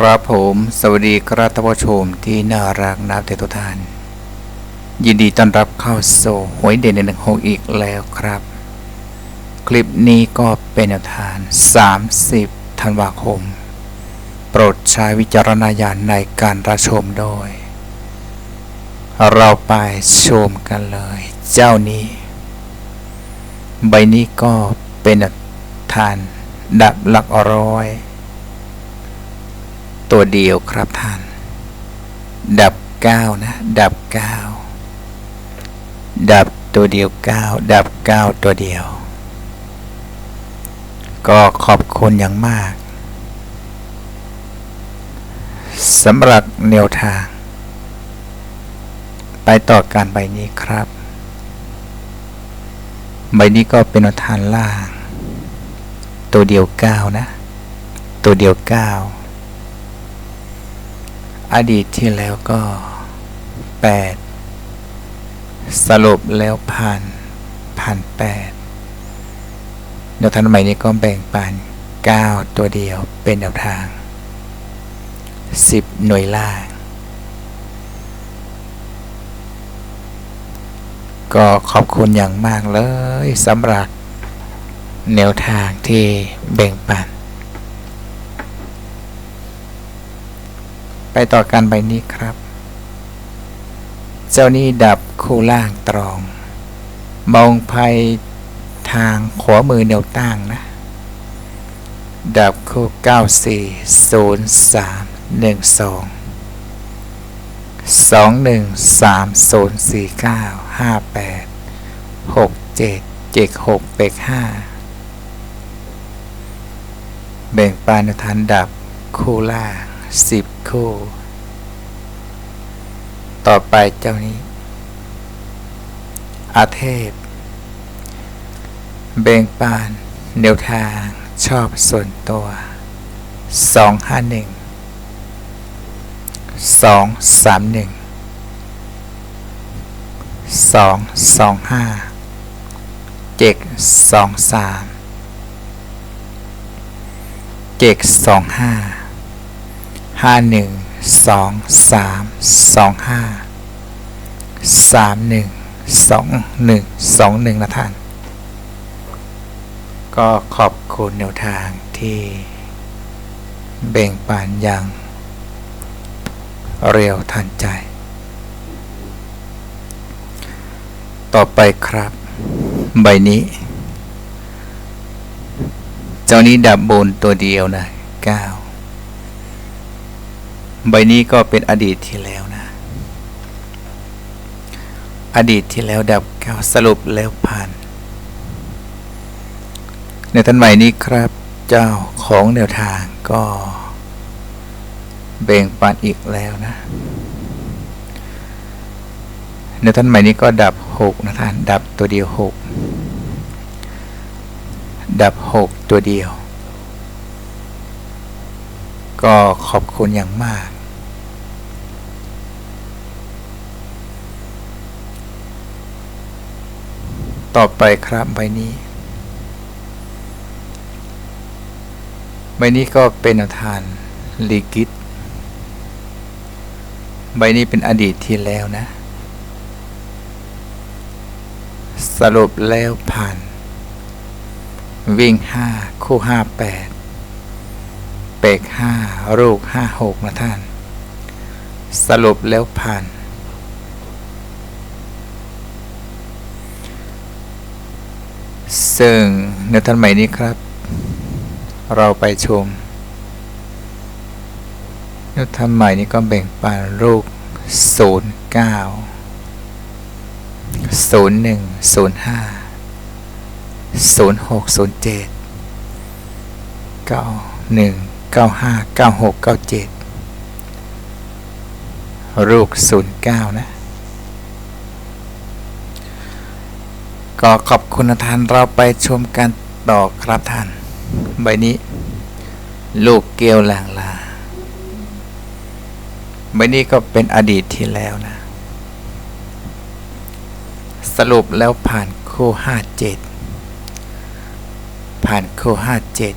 ครับผมสวัสดีครับท่านผู้ชมที่น่ารักนับแต่ทุกท่าน ยินดีต้อนรับเข้าสู่หวยเด่นในหนึ่งหกอีกแล้วครับ คลิปนี้ก็เป็นแนวทาง30 ธันวาคม โปรดใช้วิจารณญาณในการรับชมโดย เราไปชมกันเลย เจ้านี้ ใบนี้ก็เป็นทาน ดับหลักร้อย ตัวเดียวครับท่าน ดับเก้านะ ดับเก้าดับตัวเดียวเก้าดับเก้าตัวเดียว ก็ขอบคุณอย่างมากสำหรับแนวทาง ไปต่อการใบนี้ครับ ใบนี้ก็เป็นแนวทางล่าง ตัวเดียวเก้านะ ตัวเดียวเก้า อดีตที่แล้วก็ 8 สรุปแล้วพันพันแปดแนวทางใหม่นี้ก็แบ่งปัน9 ตัวเดียวเป็นแนวทาง 10 หน่วยล่าง ก็ขอบคุณอย่างมากเลยสำหรับแนวทางที่แบ่งปัน ไปต่อกันใบนี้ครับ เจ้านี้ดับคู่ล่างตรอง มองภัยทางขวามือแนวตั้งนะ ดับคู่ 94 03 12 21 30 49 58 67 76เบก5แบ่งปานในฐานดับคู่ล่าง10 ครู่ ต่อไปเจ้านี้ อาเทพ เบ่งปานแนวทางชอบส่วนตัว 251 231 225เจ็ก23เจ็ก25 ห้าหนึ่งสองสามสองห้าสามหนึ่งสองหนึ่งสองหนึ่งนะท่าน ก็ขอบคุณแนวทางที่เบ่งปานอย่าง เร็วทันใจ ต่อไปครับ ใบนี้ เจ้านี้ดับบนตัวเดียวนะเก้า ใบนี้ก็เป็นอดีตที่แล้วนะ อดีตที่แล้วดับเก้าสรุปแล้วผ่าน ในทันใหม่นี้ครับเจ้าของแนวทางก็เบ่งปันอีกแล้วนะ ในทันใหม่นี้ก็ดับหกนะท่าน ดับตัวเดียวหกดับหกตัวเดียว ก็ขอบคุณอย่างมาก ต่อไปครับใบนี้ ใบนี้ก็เป็นอาทานลีกิตใบนี้เป็นอดีตที่แล้วนะ สรุปแล้วผ่าน วิ่งห้าคู่ห้าแปดเปกห้าลูกห้าหกนะท่าน สรุปแล้วผ่าน ซึ่งในท่านใหม่นี้ครับ เราไปชมนท่านใหม่นี้ก็แบ่งปันรูป 09 01 05 06 07 91 95 96 97 รูป 09 นะ ก็ขอบคุณท่านเราไปชมกันต่อครับท่าน ใบนี้ ลูกเกลียวหลงลาใบนี้ก็เป็นอดีตที่แล้วนะ สรุปแล้วผ่านคู่ห้าเจ็ดผ่านคู่ห้าเจ็ด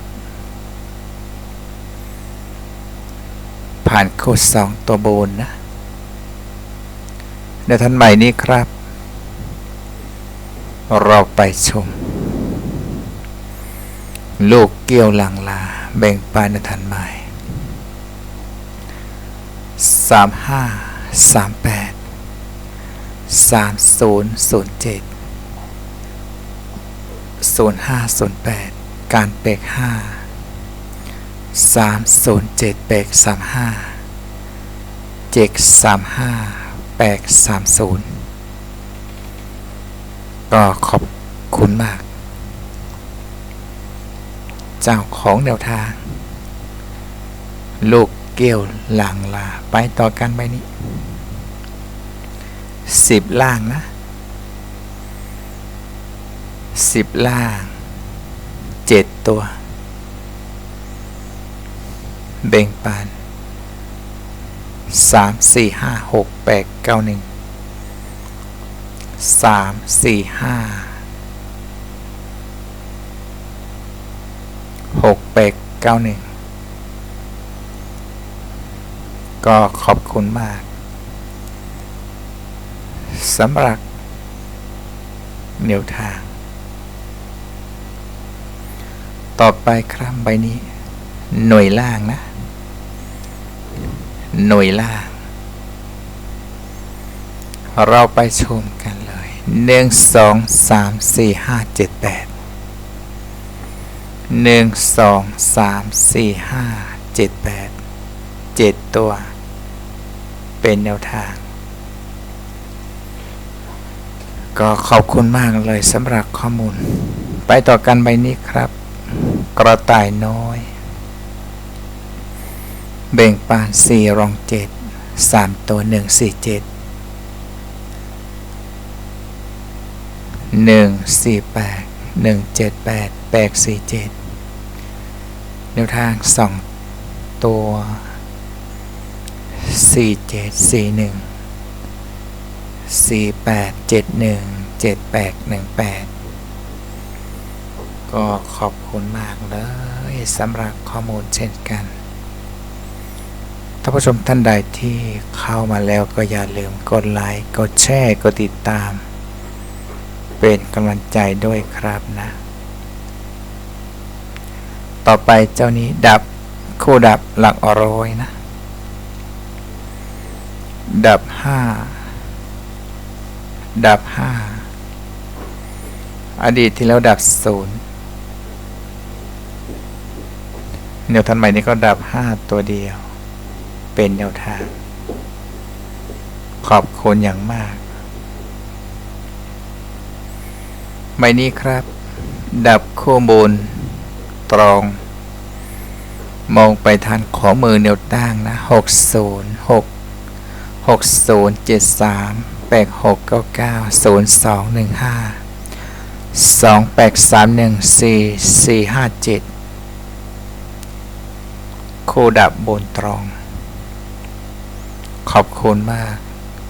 ผ่านโคดสองตัวบนนะในท่านใหม่นี้ครับ เราไปชม ลูกเกี่ยวหลังลา แบ่งปันในทันใหม่สามห้าสามแปดสามศูนย์ศูนย์เจ็ดศูนย์ห้าศูนย์แปดการเปกห้าสามศูนย์เจ็ดเปกสามห้าเจ็กสามห้าแปกสามศูนย์ ก็ขอบคุณมาก เจ้าของแนวทาง ลูกเกี้ยวหลังลา ไปต่อกันไปนี้สิบล่างนะสิบล่างเจ็ดตัว เบ่งปานสามสี่ห้าหกแปดเก้าหนึ่ง สามสี่ห้าหกแปดเก้าหนึ่งก็ขอบคุณมากสำหรับแนวทาง ต่อไปครับใบนี้ หน่วยล่างนะ หน่วยล่าง เราไปชมกัน หนึ่งสองสามสี่ห้าเจ็ดแปดหนึ่งสองสามสี่ห้าเจ็ดแปดเจ็ดตัว เป็นแนวทาง ก็ขอบคุณมากเลยสำหรับข้อมูล ไปต่อกันใบนี้ครับ กระต่ายน้อย เบ่งปานสี่รองเจ็ดสามตัวหนึ่งสี่เจ็ด หนึ่งสี่แปดหนึ่งเจ็ดแปดแปดสี่เจ็ดแนวทางสองตัวสี่เจ็ดสี่หนึ่งสี่แปดเจ็ดหนึ่งเจ็ดแปดหนึ่งแปดก็ขอบคุณมากเลยสำหรับข้อมูลเช่นกันท่านผู้ชมท่านใดที่เข้ามาแล้วก็อย่าลืมกดไลค์ กดแชร์ กดติดตาม เป็นกำลังใจด้วยครับนะ ต่อไปเจ้านี้ดับคู่ดับหลักอร้อยนะ ดับห้าดับห้าอดีตที่แล้วดับศูนย์แนวทันใหม่นี้ก็ดับห้าตัวเดียว เป็นแนวทาง ขอบคุณอย่างมาก ใบนี้ครับ ดับข้อมูลตรอง มองไปทางขอมือแนวตั้งนะหกศูนย์หกหกศูนย์เจ็ดสามแปดหกก็เก้าศูนย์สองหนึ่งห้าสองแปดสามหนึ่งสี่สี่ห้าเจ็ดโคดับบนตรอง ขอบคุณมาก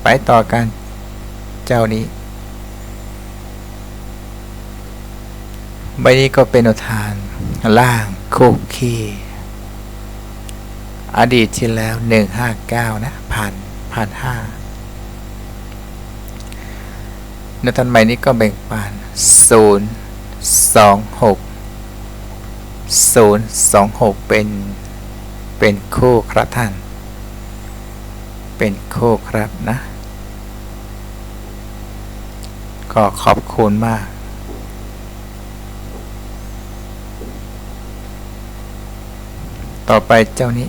ไปต่อกัน เจ้านี้ ใบนี้ก็เป็นอุทาน ล่างคุกคีอดีตที่แล้วหนึ่งห้าเก้านะพันพันห้าในทันใหม่นี้ก็แบ่งปันศูนย์สองหกศูนย์สองหกเป็น เป็นคู่ครับท่าน เป็นคู่ครับนะ ก็ขอบคุณมาก ต่อไปเจ้านี้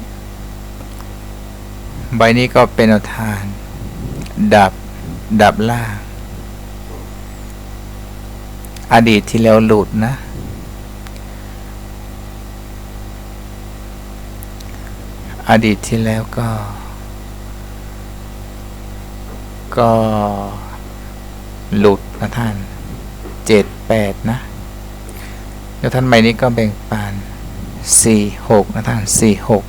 ใบนี้ก็เป็นอทาน ดับ ดับล่างอดีตที่แล้วหลุดนะ อดีตที่แล้วก็ ก็หลุดนะท่านเจ็ดแปดนะ แล้วท่านใหม่นี้ก็แบ่งปัน สี่หกนะท่านสี่หก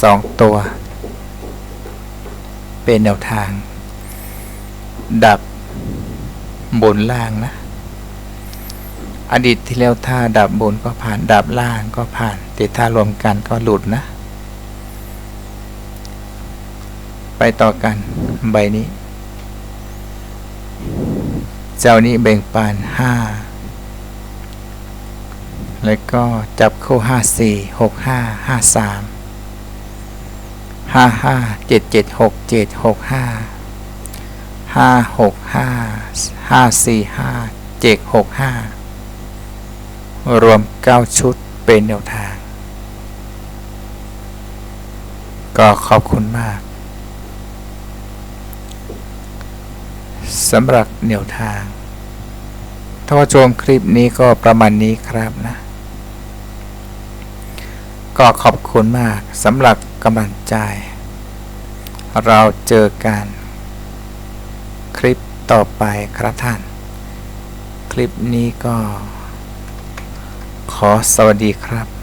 สองตัว เป็นแนวทาง ดับบนล่างนะ อดีตที่แล้วถ้าดับบนก็ผ่านดับล่างก็ผ่าน แต่ถ้ารวมกันก็หลุดนะ ไปต่อกันใบนี้ เจ้านี้แบ่งปันห้า แล้วก็จับคู่ห้าสี่หกห้าห้าสามห้าห้าเจ็ดเจ็ดหกเจ็ดหกห้าห้าหกห้าห้าสี่ห้าเจ็ดหกห้ารวมเก้าชุดเป็นแนวทาง ก็ขอบคุณมากสำหรับแนวทางถ้าว่าชมคลิปนี้ก็ประมาณนี้ครับนะ ก็ขอบคุณมากสำหรับกำลังใจ เราเจอกัน คลิปต่อไปครับท่าน คลิปนี้ก็ ขอสวัสดีครับ